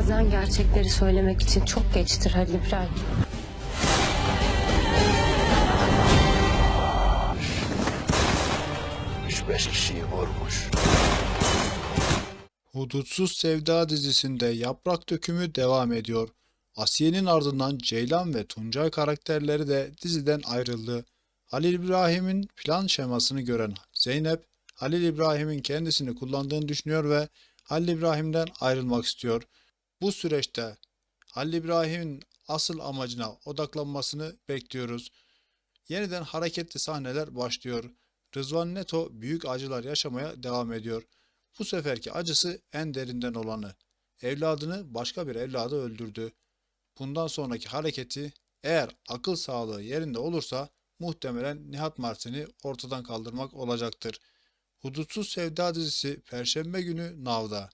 Bazen gerçekleri söylemek için çok geçtir Halil İbrahim. Üç beş kişiyi vurmuş. Hudutsuz Sevda dizisinde yaprak dökümü devam ediyor. Asiye'nin ardından Ceylan ve Tuncay karakterleri de diziden ayrıldı. Halil İbrahim'in plan şemasını gören Zeynep, Halil İbrahim'in kendisini kullandığını düşünüyor ve Halil İbrahim'den ayrılmak istiyor. Bu süreçte Halil İbrahim'in asıl amacına odaklanmasını bekliyoruz. Yeniden hareketli sahneler başlıyor. Rızvan Neto büyük acılar yaşamaya devam ediyor. Bu seferki acısı en derinden olanı. Evladını başka bir evladı öldürdü. Bundan sonraki hareketi eğer akıl sağlığı yerinde olursa muhtemelen Nihat Martin'i ortadan kaldırmak olacaktır. Hudutsuz Sevda dizisi Perşembe günü Nav'da.